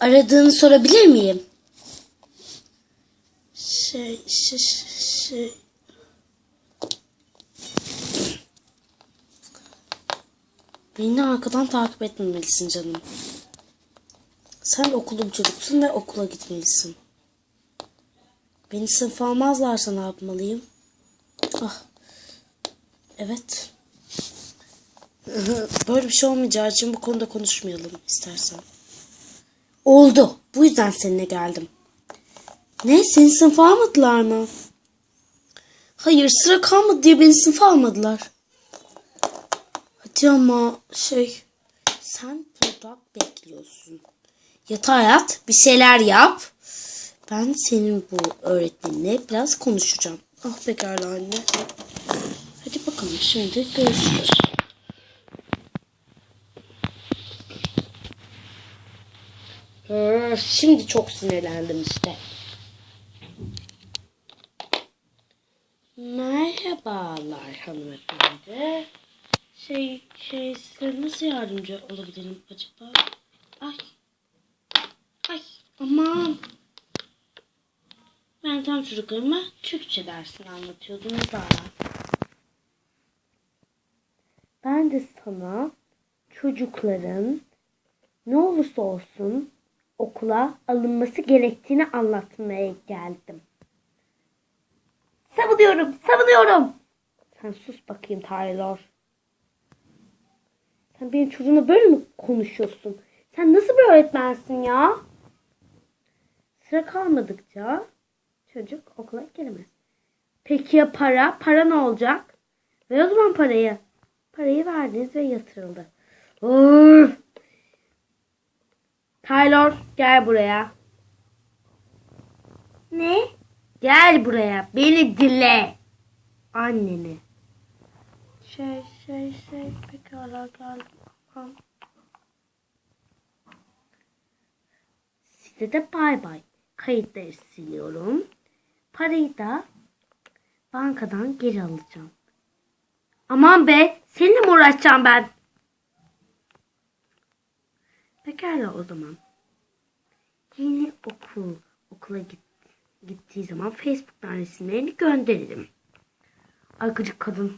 Aradığını sorabilir miyim? Şey, şey, şey. Beni arkadan takip etmemelisin canım. Sen okullu bir çocuksun ve okula gitmelisin. Beni sınıfa almazlarsa ne yapmalıyım? Ah. Evet. Böyle bir şey olmayacağı için bu konuda konuşmayalım istersen. Oldu. Bu yüzden seninle geldim. Ne? Seni sınıfa almadılar mı? Hayır sıra kalmadı diye beni sınıfa almadılar. Hadi ama şey sen burada bekliyorsun. Yatağa yat bir şeyler yap. Ben senin bu öğretmeninle biraz konuşacağım. Ah pekala anne. Hadi bakalım şimdi görüşürüz. Şimdi çok sinirlendim işte. Merhabalar hanımefendi. Şey, şey size nasıl yardımcı olabilirim acaba? Ay. Ay aman. Ben tam çocuklarıma Türkçe dersini anlatıyordum da. Ben de sana çocukların ne olursa olsun okula alınması gerektiğini anlatmaya geldim. Savunuyorum, savunuyorum. Sen sus bakayım Taylor. Sen benim çocuğumla böyle mi konuşuyorsun? Sen nasıl bir öğretmensin ya? Sıra kalmadıkça çocuk okula gelemez. Peki ya para? Para ne olacak? Ver o zaman parayı. Parayı verdiniz ve yatırıldı. Of! Taylor gel buraya. Ne? Gel buraya. Beni dinle. Anneni. Şey şey şey pekala geldim. Tamam. Size de bay bay. Kayıtları siliyorum. Parayı da bankadan geri alacağım. Aman be seninle mi uğraşacağım ben? Pekala o zaman. Yeni okul okula git, gittiği zaman Facebook'tan resimlerini gönderirim. Ay kadın.